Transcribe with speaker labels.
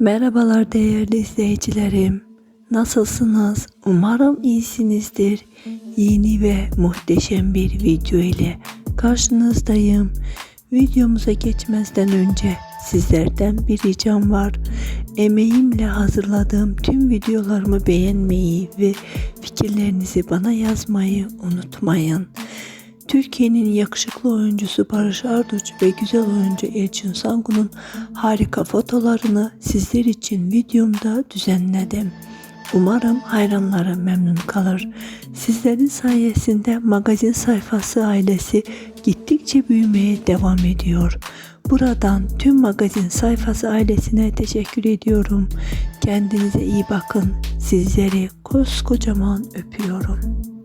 Speaker 1: Merhabalar değerli izleyicilerim. Nasılsınız? Umarım iyisinizdir. Yeni ve muhteşem bir video ile karşınızdayım. Videomuza geçmezden önce sizlerden bir ricam var. Emeğimle hazırladığım tüm videolarımı beğenmeyi ve fikirlerinizi bana yazmayı unutmayın. Türkiye'nin yakışıklı oyuncusu Barış Arduç ve güzel oyuncu Elçin Sangun'un harika fotolarını sizler için videomda düzenledim. Umarım hayranları memnun kalır. Sizlerin sayesinde magazin sayfası ailesi gittikçe büyümeye devam ediyor. Buradan tüm magazin sayfası ailesine teşekkür ediyorum. Kendinize iyi bakın. Sizleri koskocaman öpüyorum.